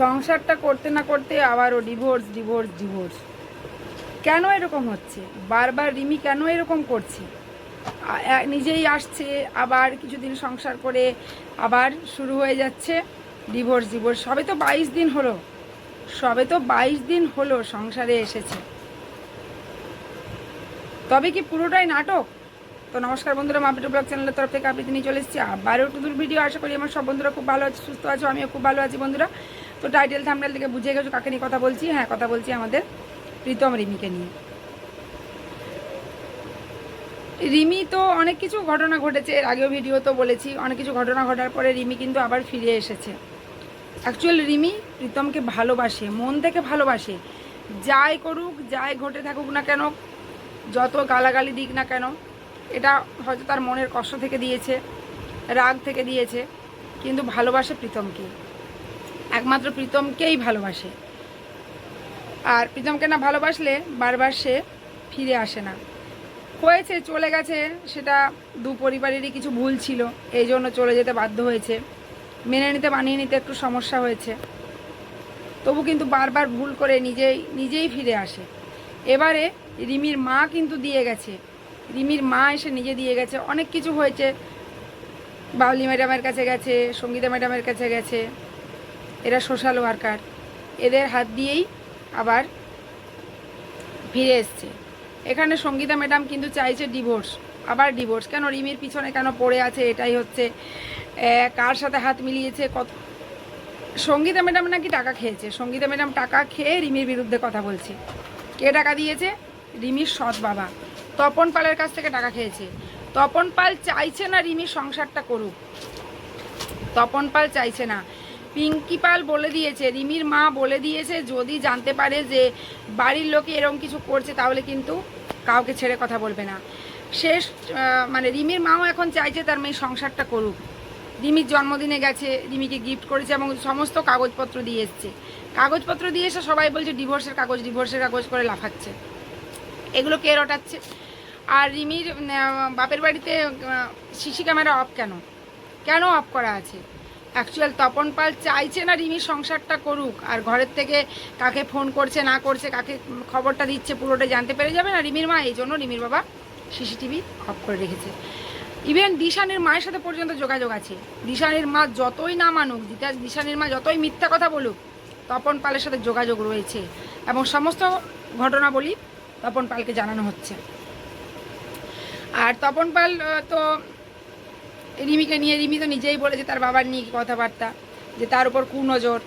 সংসারটা করতে না করতে আবারও ডিভোর্স ডিভোর্স ডিভোর্স কেন এরকম হচ্ছে? বারবার রিমি কেন এরকম করছে? নিজেই আসছে, আবার কিছুদিন সংসার করে আবার শুরু হয়ে যাচ্ছে ডিভোর্স ডিভোর্স সবে তো বাইশ দিন হলো। সবে তো বাইশ দিন হলো সংসারে এসেছে। তবে কি পুরোটাই নাটক? তো নমস্কার বন্ধুরা মাপিটো ব্লগ চ্যানেলের তরফ থেকে আপনি নিয়ে চলে এসেছি আবারও টুদুর ভিডিও। আশা করি আমার সব বন্ধুরা খুব ভালো আছে, সুস্থ আছো, আমিও খুব ভালো আছি বন্ধুরা। তো টাইটেল থামনেল থেকে বুঝে গেছো কাকে নিয়ে কথা বলছি? হ্যাঁ কথা বলছি আমাদের প্রীতম রিমিকে নিয়ে। রিমি তো অনেক কিছু ঘটনা ঘটেছে, এর আগেও ভিডিও তো বলেছি, অনেক কিছু ঘটনা ঘটার পরে রিমি কিন্তু আবার ফিরে এসেছে। অ্যাকচুয়াল রিমি প্রীতমকে ভালোবাসে, মন থেকে ভালোবাসে। যাই করুক, যাই ঘটে থাকুক না কেন, যত গালাগালি দিক না কেন, এটা হয়তো তার মনের কষ্ট থেকে দিয়েছে, রাগ থেকে দিয়েছে, কিন্তু ভালোবাসে প্রীতমকে একমাত্র প্রীতমকেই ভালোবাসে। আর প্রীতমকে না ভালোবাসলে বারবার সে ফিরে আসে না। হয়েছে, চলে গেছে, সেটা দু পরিবারেরই কিছু ভুল ছিল, এই জন্য চলে যেতে বাধ্য হয়েছে। মেনে নিতে, মানিয়ে নিতে একটু সমস্যা হয়েছে। তবু কিন্তু বারবার ভুল করে নিজেই নিজেই ফিরে আসে। এবারে রিমির মা কিন্তু দিয়ে গেছে। রিমির মা এসে নিজে দিয়ে গেছে। অনেক কিছু হয়েছে। বাউলি ম্যাডামের কাছে গেছে, সঙ্গীতা ম্যাডামের কাছে গেছে। এরা সোশ্যাল ওয়ার্কার এদের হাত দিয়েই আবার ফিরে এসছে। এখানে সঙ্গীতা ম্যাডাম কিন্তু চাইছে ডিভোর্স আবার ডিভোর্স কেন রিমির পিছনে কেন পড়ে আছে? এটাই হচ্ছে কার সাথে হাত মিলিয়েছে? কত সঙ্গীতা ম্যাডাম নাকি টাকা খেয়েছে? সঙ্গীতা ম্যাডাম টাকা খেয়ে রিমির বিরুদ্ধে কথা বলছে। কে টাকা দিয়েছে? রিমির সৎ বাবা। তপন পালের কাছ থেকে টাকা খেয়েছে। তপন পাল চাইছে না রিমির সংসারটা করুক। তপন পাল চাইছে না। পিঙ্কি পাল বলে দিয়েছে, রিমির মা বলে দিয়েছে, যদি জানতে পারে যে বাড়ির লোকে এরকম কিছু করছে, তাহলে কিন্তু কাউকে ছেড়ে কথা বলবে না। শেষ মানে রিমির মাও এখন চাইছে তার মেয়ে সংসারটা করুক। রিমির জন্মদিনে গেছে, রিমিকে গিফট করেছে এবং সমস্ত কাগজপত্র দিয়ে এসছে। কাগজপত্র দিয়ে এসে সবাই বলছে ডিভোর্সের কাগজ ডিভোর্সের কাগজ করে লাফাচ্ছে। এগুলো কে রটাচ্ছে? আর রিমির বাপের বাড়িতে সিসি ক্যামেরা অফ কেন? কেন অফ করা আছে? অ্যাকচুয়াল তপন পাল চাইছে না রিমির সংসারটা করুক। আর ঘরের থেকে কাকে ফোন করছে, না করছে, কাকে খবরটা দিচ্ছে, পুরোটা জানতে পেরে যাবে না রিমির মা। এই জন্য রিমির বাবা সিসিটিভি অফ করে রেখেছে। ইভেন দিশানের মায়ের সাথে পর্যন্ত যোগাযোগ আছে। দিশানের মা যতই না মানুক দিশানের মা যতই মিথ্যা কথা বলুক, তপন পালের সাথে যোগাযোগ রয়েছে। এবং সমস্ত ঘটনাবলী তপন পালকে জানানো হচ্ছে। আর তপন পাল তো রিমিকে নিয়ে রিমি তো নিজেই বলেছে তার বাবার নিয়ে কথাবার্তা, যে তার উপর কুনজর,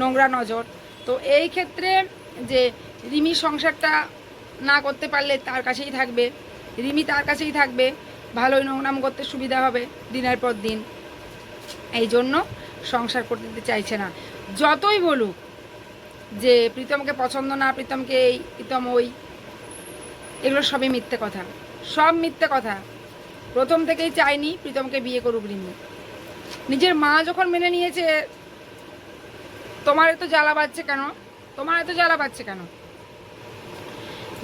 নোংরা নজর। তো এই ক্ষেত্রে যে রিমি সংসারটা না করতে পারলে তার কাছেই থাকবে, রিমি তার কাছেই থাকবে, ভালোই নোংরাম করতে সুবিধা হবে দিনের পর দিন। এই জন্য সংসার করতে দিতে চাইছে না। যতই বলুক যে প্রীতমকে পছন্দ না, প্রীতমকে এই, প্রীতম ওই, এগুলো সবই মিথ্যে কথা। সব মিথ্যে কথা। প্রথম থেকেই চাইনি প্রীতমকে বিয়ে করুক রিমি নিজের মা যখন মেনে নিয়েছে, তোমার এত জ্বালা পাচ্ছে কেন? তোমার এত জ্বালা পাচ্ছে কেন?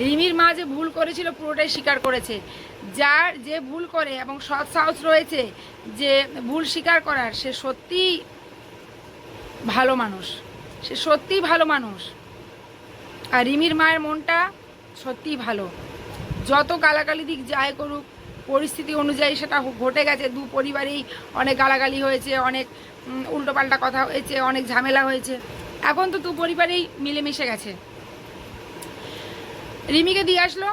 রিমির মা যে ভুল করেছিল পুরোটাই স্বীকার করেছে। যার যে ভুল করে এবং সৎ সাহস রয়েছে যে ভুল স্বীকার করার, সে সত্যিই ভালো মানুষ। সে সত্যিই ভালো মানুষ। আর রিমির মায়ের মনটা সত্যিই ভালো। যত গালাগালি দিক যায় করুক পরিস্থিতি অনুযায়ী সেটা ঘটে গেছে। দু পরিবারেই অনেক গালাগালি হয়েছে, অনেক উল্টোপাল্টা কথা হয়েছে, অনেক ঝামেলা হয়েছে। এখন তো দু পরিবারেই মিলেমিশে গেছে। রিমিকে দিয়ে আসলো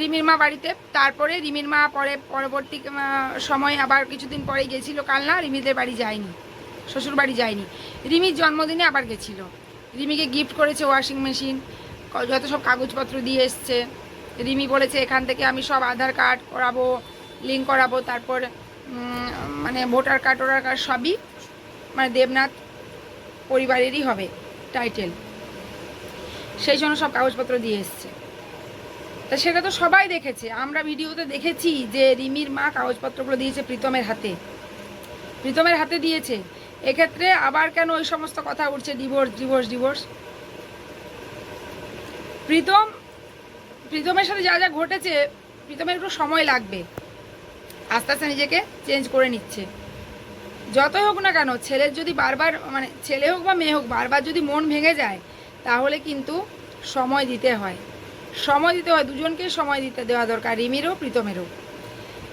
রিমির মা বাড়িতে। তারপরে রিমির মা পরে, পরবর্তী সময় আবার কিছুদিন পরে গেছিল কালনা, রিমিদের বাড়ি যায়নি, শ্বশুর বাড়ি যায়নি। রিমির জন্মদিনে আবার গেছিল। রিমিকে গিফট করেছে ওয়াশিং মেশিন যত সব কাগজপত্র দিয়ে এসছে। রিমি বলেছে, এখান থেকে আমি সব আধার কার্ড করাবো লিঙ্ক করাবো, তারপর মানে ভোটার কার্ড, ওটার কার্ড সবই মানে দেবনাথ পরিবারেরই হবে টাইটেল সেই জন্য সব কাগজপত্র দিয়ে এসছে। তা সেটা তো সবাই দেখেছে। আমরা ভিডিওতে দেখেছি যে রিমির মা কাগজপত্রগুলো দিয়েছে প্রীতমের হাতে। প্রীতমের হাতে দিয়েছে। এক্ষেত্রে আবার কেন ওই সমস্ত কথা উঠছে? ডিভোর্স ডিভোর্স ডিভোর্স প্রীতম প্রীতমের সাথে যা যা ঘটেছে, প্রীতমের একটু সময় লাগবে। আস্তে আস্তে নিজেকে চেঞ্জ করে নিচ্ছে। যতই হোক না কেন, ছেলের যদি বারবার মানে ছেলে হোক বা মেয়ে হোক, বারবার যদি মন ভেঙে যায়, তাহলে কিন্তু সময় দিতে হয়। সময় দিতে হয় দুজনকে সময় দিতে দেওয়া দরকার, রিমিরও, প্রীতমেরও।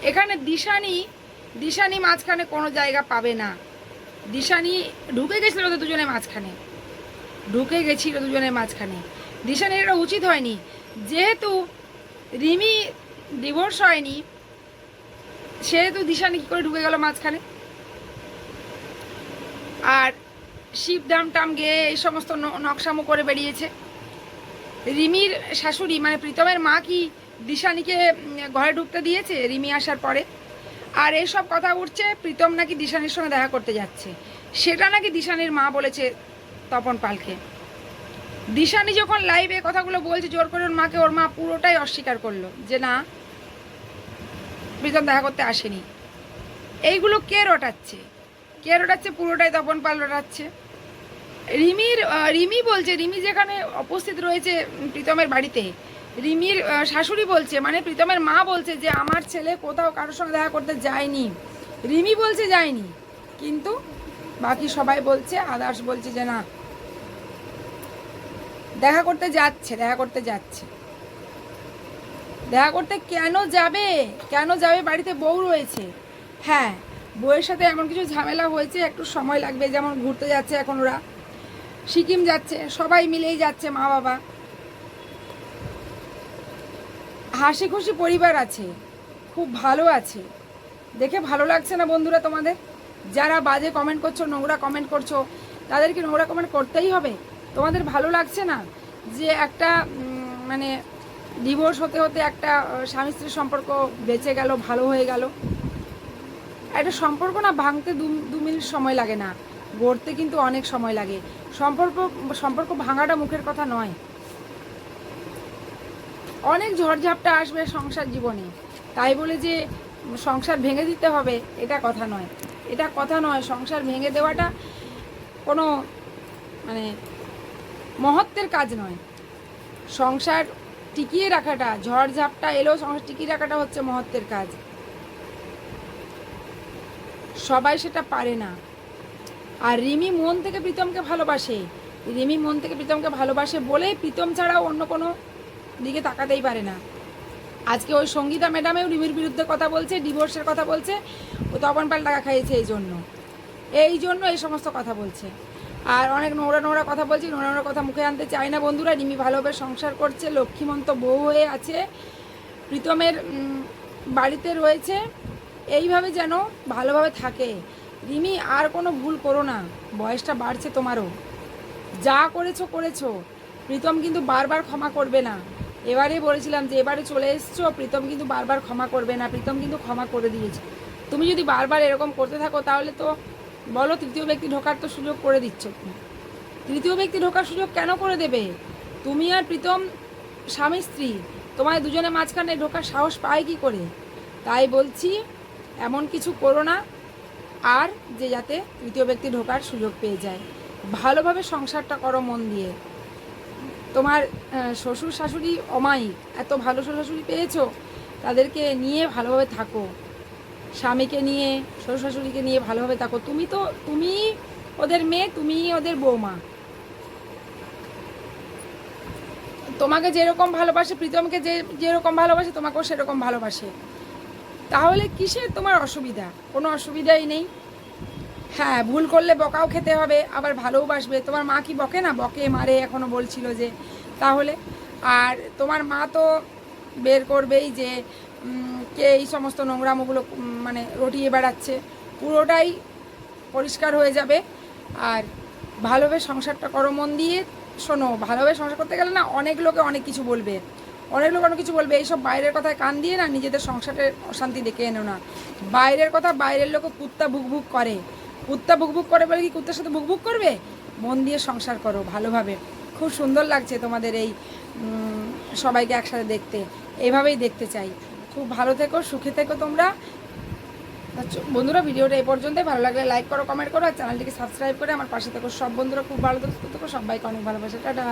এখানে দিশানি দিশানি মাঝখানে কোনো জায়গা পাবে না। দিশানি ঢুকে গেছিল তো দুজনের মাঝখানে। ঢুকে গেছিল দুজনের মাঝখানে। দিশানির এটা উচিত হয়নি যেহেতু রিমি ডিভোর্স হয়নি, সেহেতু দিশানি কী করে ঢুকে গেল মাঝখানে। আর শিব দাম টাম গেয়ে এই সমস্ত নকশামো করে বেরিয়েছে। রিমির শাশুড়ি মানে প্রীতমের মা কি দিশানিকে ঘরে ঢুকতে দিয়েছে? রিমি আসার পরে। আর এইসব কথা উঠছে, প্রীতম নাকি দিশানির সঙ্গে দেখা করতে যাচ্ছে। সেটা নাকি দিশানির মা বলেছে তপন পালকে। দিশানি যখন লাইভে কথাগুলো বলছে, জোর করে ওর মাকে, ওর মা পুরোটাই অস্বীকার করল যে না, প্রীতম দেখা করতে আসেনি। এইগুলো কে রটাচ্ছে? কে রটাচ্ছে? পুরোটাই তপন পাল রটাচ্ছে। রিমির রিমি বলছে, রিমি যেখানে উপস্থিত রয়েছে প্রীতমের বাড়িতে, রিমির শাশুড়ি বলছে মানে প্রীতমের মা বলছে যে, আমার ছেলে কোথাও কারোর সঙ্গে দেখা করতে যায়নি। রিমি বলছে যায়নি, কিন্তু বাকি সবাই বলছে, আদার্স বলছে যে না দেখা করতে যাচ্ছে, দেখা করতে যাচ্ছে। দেখা করতে কেন যাবে? কেন যাবে? বাড়িতে বউ রয়েছে। হ্যাঁ বউয়ের সাথে এমন কিছু ঝামেলা হয়েছে, একটু সময় লাগবে, যেমন ঘুরতে যাচ্ছে এখন ওরা। সিকিম যাচ্ছে, সবাই মিলেই যাচ্ছে মা বাবা। হাসি খুশি পরিবার আছে, খুব ভালো আছে। দেখে ভালো লাগছে না বন্ধুরা তোমাদের? যারা বাজে কমেন্ট করছ, নোংরা কমেন্ট করছ তাদেরকে নোংরা কমেন্ট করতেই হবে? তোমাদের ভালো লাগছে না যে একটা মানে ডিভোর্স হতে হতে একটা স্বামী স্ত্রীর সম্পর্ক বেঁচে গেল, ভালো হয়ে গেল? একটা সম্পর্ক না ভাঙতে দু দু মিনিট সময় লাগে না, গড়তে কিন্তু অনেক সময় লাগে। সম্পর্ক সম্পর্ক ভাঙাটা মুখের কথা নয়। অনেক ঝড়ঝাপটা আসবে সংসার জীবনে, তাই বলে যে সংসার ভেঙে দিতে হবে, এটা কথা নয়। এটা কথা নয়, সংসার ভেঙে দেওয়াটা কোনো মানে মহত্বের কাজ নয়। সংসার টিকিয়ে রাখাটা, ঝড়ঝাপটা এলেও সংসার টিকিয়ে রাখাটা হচ্ছে মহত্বের কাজ। সবাই সেটা পারে না। আর রিমি মন থেকে প্রীতমকে ভালোবাসে। রিমি মন থেকে প্রীতমকে ভালোবাসে বলেই প্রীতম ছাড়াও অন্য কোনো দিকে তাকাতেই পারে না। আজকে ওই সঙ্গীতা ম্যাডামেও রিমির বিরুদ্ধে কথা বলছে, ডিভোর্সের কথা বলছে, ও তপন পাল টাকা খাইয়েছে এই জন্য। এই জন্য এই সমস্ত কথা বলছে। আর অনেক নোংরা নোংরা কথা বলছি, নোংরা নোংরা কথা মুখে আনতে চায় না বন্ধুরা। রিমি ভালোভাবে সংসার করছে, লক্ষ্মীমন্ত বউ হয়ে আছে, প্রীতমের বাড়িতে রয়েছে। এইভাবে যেন ভালোভাবে থাকে। রিমি, আর কোনো ভুল করো না, বয়সটা বাড়ছে তোমারও। যা করেছ করেছ। প্রীতম কিন্তু বারবার ক্ষমা করবে না। এবারে বলেছিলাম যে, এবারে চলে এসছো, প্রীতম কিন্তু বারবার ক্ষমা করবে না। প্রীতম কিন্তু ক্ষমা করে দিয়েছে। তুমি যদি বারবার এরকম করতে থাকো, তাহলে তো বলো, তৃতীয় ব্যক্তি ঢোকার তো সুযোগ করে দিচ্ছ। তৃতীয় ব্যক্তি ঢোকার সুযোগ কেন করে দেবে? তুমি আর প্রীতম স্বামী, স্ত্রী তোমার দুজনের মাঝখানে ঢোকার সাহস পায় কি করে? তাই বলছি, এমন কিছু করো না, আর যে যাতে তৃতীয় ব্যক্তি ঢোকার সুযোগ পেয়ে যায়। ভালোভাবে সংসারটা করো মন দিয়ে। তোমার শ্বশুর শাশুড়ি অমায়িক, এত ভালো শ্বশুর শাশুড়ি পেয়েছ, তাদেরকে নিয়ে ভালোভাবে থাকো। স্বামীকে নিয়ে শ্বশুর শাশুড়িকে নিয়ে ভালোভাবে থাকো। তুমি তো, তুমি ওদের মেয়ে, তুমি ওদের বৌমা। তোমাকে যেরকম ভালোবাসে, প্রীতমকে যে, যেরকম ভালোবাসে, তোমাকেও সেরকম ভালোবাসে। তাহলে কিসের তোমার অসুবিধা? কোনো অসুবিধাই নেই। হ্যাঁ ভুল করলে বকাও খেতে হবে, আবার ভালোও বাসবে। তোমার মা কি বকে না? বকে, মারে, এখনও বলছিল যে। তাহলে, আর তোমার মা তো বের করবেই যে কে এই সমস্ত নোংরামোগুলো মানে রটিয়ে বেড়াচ্ছে, পুরোটাই পরিষ্কার হয়ে যাবে। আর ভালোভাবে সংসারটা করো মন দিয়ে, শোনো, ভালোভাবে সংসার করতে গেলে না অনেক লোকে অনেক কিছু বলবে। অনেক লোক অনেক কিছু বলবে। এইসব বাইরের কথায় কান দিয়ে না নিজেদের সংসারের অশান্তি ডেকে এনো না। বাইরের কথা বাইরের লোক কুত্তা ভুকভুক করে। কুত্তা ভুকভুক করে বলে কি কুত্তার সাথে ভুকভুক করবে? মন দিয়ে সংসার করো ভালোভাবে। খুব সুন্দর লাগছে তোমাদের এই সবাইকে একসাথে দেখতে। এইভাবেই দেখতে চাই। খুব ভালো থেকো, সুখে থেকো তোমরা। বন্ধুরা, ভিডিওটা এই পর্যন্তই। ভালো লাগলে লাইক করো কমেন্ট করো, আর চ্যানেলটিকে সাবস্ক্রাইব করে আমার পাশে থেকো। সব বন্ধুরা খুব ভালো থেকো, সবাইকে অনেক ভালোবাসে। টাটা।